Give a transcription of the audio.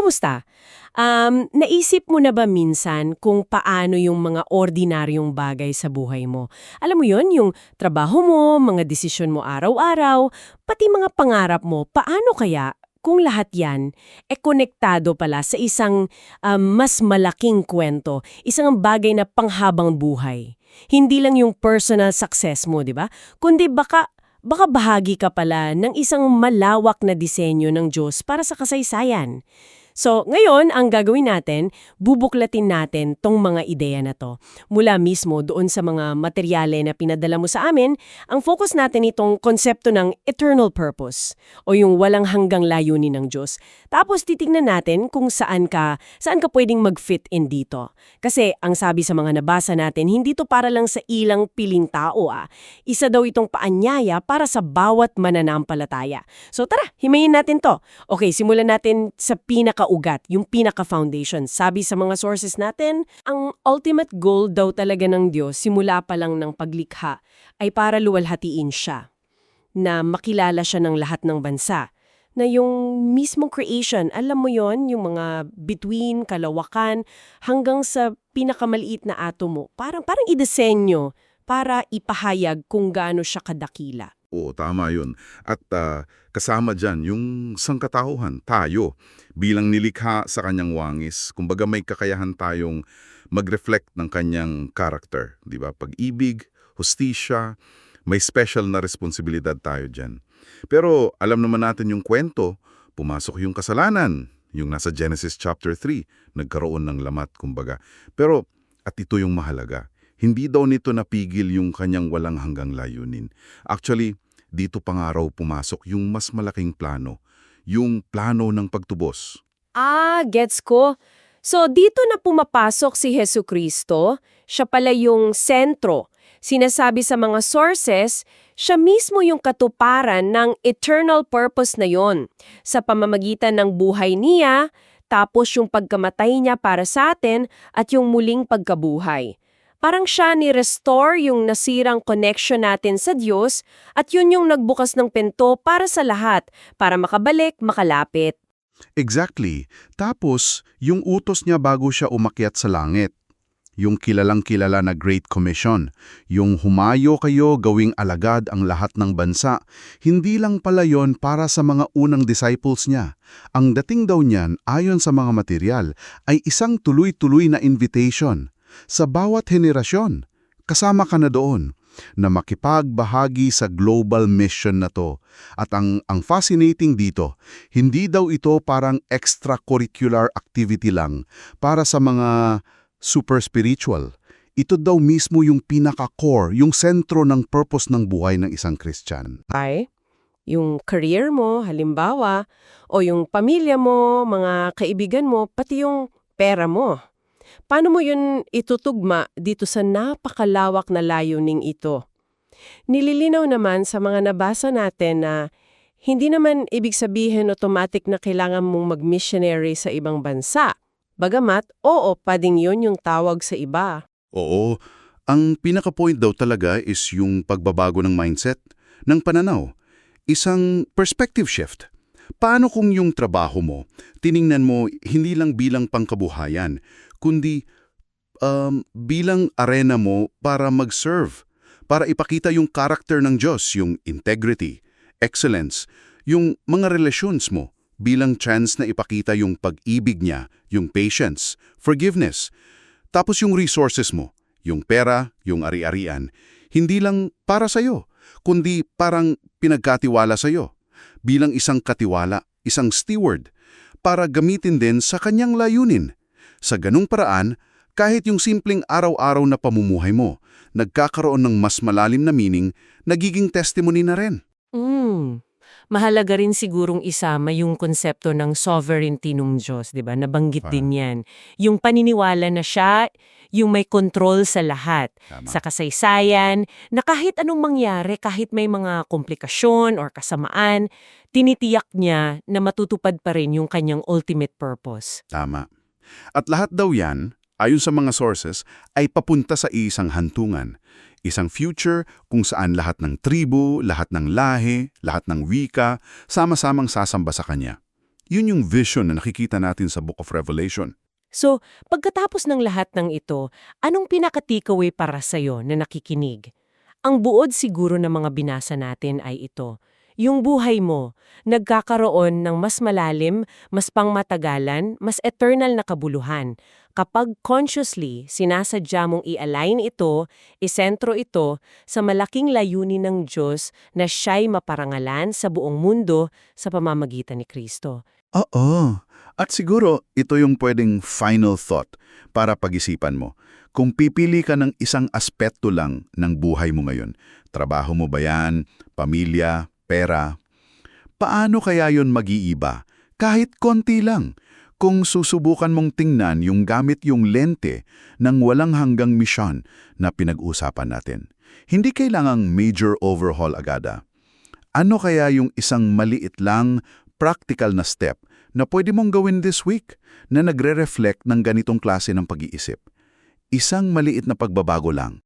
kumusta? Um, naisip mo na ba minsan kung paano yung mga ordinaryong bagay sa buhay mo? Alam mo yon yung trabaho mo, mga desisyon mo araw-araw, pati mga pangarap mo, paano kaya kung lahat yan, e konektado pala sa isang um, mas malaking kwento, isang bagay na panghabang buhay. Hindi lang yung personal success mo, di ba? Kundi baka baka bahagi ka pala ng isang malawak na disenyo ng Diyos para sa kasaysayan. So, ngayon, ang gagawin natin, bubuklatin natin tong mga ideya na to. Mula mismo doon sa mga materyale na pinadala mo sa amin, ang focus natin itong konsepto ng eternal purpose o yung walang hanggang layunin ng Diyos. Tapos titingnan natin kung saan ka, saan ka pwedeng mag-fit in dito. Kasi ang sabi sa mga nabasa natin, hindi to para lang sa ilang piling tao ah. Isa daw itong paanyaya para sa bawat mananampalataya. So tara, himayin natin to. Okay, simulan natin sa pinaka ugat, yung pinaka-foundation. Sabi sa mga sources natin, ang ultimate goal daw talaga ng Diyos simula pa lang ng paglikha ay para luwalhatiin siya. Na makilala siya ng lahat ng bansa. Na yung mismong creation, alam mo yon yung mga between, kalawakan, hanggang sa pinakamaliit na atomo. Parang, parang idesenyo para ipahayag kung gaano siya kadakila. Oo, tama yun. At ah, kasama dyan yung sangkatauhan, tayo, bilang nilikha sa kanyang wangis. Kumbaga may kakayahan tayong mag-reflect ng kanyang character. Di ba? Pag-ibig, hustisya, may special na responsibilidad tayo dyan. Pero alam naman natin yung kwento, pumasok yung kasalanan, yung nasa Genesis chapter 3, nagkaroon ng lamat, kumbaga. Pero, at ito yung mahalaga, hindi daw nito napigil yung kanyang walang hanggang layunin. Actually, dito pa nga raw pumasok yung mas malaking plano, yung plano ng pagtubos. Ah, gets ko. So, dito na pumapasok si Hesu Kristo, siya pala yung sentro. Sinasabi sa mga sources, siya mismo yung katuparan ng eternal purpose na yon sa pamamagitan ng buhay niya, tapos yung pagkamatay niya para sa atin at yung muling pagkabuhay. Parang siya ni-restore yung nasirang connection natin sa Diyos at yun yung nagbukas ng pinto para sa lahat, para makabalik, makalapit. Exactly. Tapos, yung utos niya bago siya umakyat sa langit. Yung kilalang kilala na Great Commission, yung humayo kayo gawing alagad ang lahat ng bansa, hindi lang pala yon para sa mga unang disciples niya. Ang dating daw niyan, ayon sa mga material, ay isang tuloy-tuloy na invitation sa bawat henerasyon. Kasama ka na doon na makipagbahagi sa global mission na to. At ang, ang fascinating dito, hindi daw ito parang extracurricular activity lang para sa mga super spiritual. Ito daw mismo yung pinaka-core, yung sentro ng purpose ng buhay ng isang Christian. Ay, yung career mo, halimbawa, o yung pamilya mo, mga kaibigan mo, pati yung pera mo. Paano mo yun itutugma dito sa napakalawak na layuning ito? Nililinaw naman sa mga nabasa natin na hindi naman ibig sabihin automatic na kailangan mong mag-missionary sa ibang bansa. Bagamat, oo, pading yun yung tawag sa iba. Oo, ang pinaka-point daw talaga is yung pagbabago ng mindset, ng pananaw. Isang perspective shift. Paano kung yung trabaho mo, tiningnan mo hindi lang bilang pangkabuhayan, kundi um, bilang arena mo para mag-serve, para ipakita yung character ng Diyos, yung integrity, excellence, yung mga relations mo bilang chance na ipakita yung pag-ibig niya, yung patience, forgiveness, tapos yung resources mo, yung pera, yung ari-arian, hindi lang para sa'yo, kundi parang pinagkatiwala sa'yo bilang isang katiwala, isang steward, para gamitin din sa kanyang layunin. Sa ganung paraan, kahit yung simpleng araw-araw na pamumuhay mo, nagkakaroon ng mas malalim na meaning, nagiging testimony na rin. Mm. Mahalaga rin sigurong isama yung konsepto ng sovereignty ng Diyos, di ba? Nabanggit Ah. din yan. Yung paniniwala na siya, yung may control sa lahat, Tama. sa kasaysayan, na kahit anong mangyari, kahit may mga komplikasyon or kasamaan, tinitiyak niya na matutupad pa rin yung kanyang ultimate purpose. Tama. At lahat daw yan, ayon sa mga sources, ay papunta sa isang hantungan. Isang future kung saan lahat ng tribu, lahat ng lahi, lahat ng wika, sama-samang sasamba sa kanya. Yun yung vision na nakikita natin sa Book of Revelation. So, pagkatapos ng lahat ng ito, anong pinaka-takeaway para sa'yo na nakikinig? Ang buod siguro ng mga binasa natin ay ito. Yung buhay mo, nagkakaroon ng mas malalim, mas pangmatagalan, mas eternal na kabuluhan. Kapag consciously sinasadya mong i-align ito, isentro ito sa malaking layunin ng Diyos na siya'y maparangalan sa buong mundo sa pamamagitan ni Kristo. Oo. At siguro, ito yung pwedeng final thought para pag-isipan mo. Kung pipili ka ng isang aspeto lang ng buhay mo ngayon, trabaho mo ba yan, pamilya, pera, paano kaya yon mag-iiba? Kahit konti lang. Kung susubukan mong tingnan yung gamit yung lente ng walang hanggang misyon na pinag-usapan natin. Hindi kailangang major overhaul agada. Ano kaya yung isang maliit lang, practical na step na pwede mong gawin this week na nagre-reflect ng ganitong klase ng pag-iisip? Isang maliit na pagbabago lang,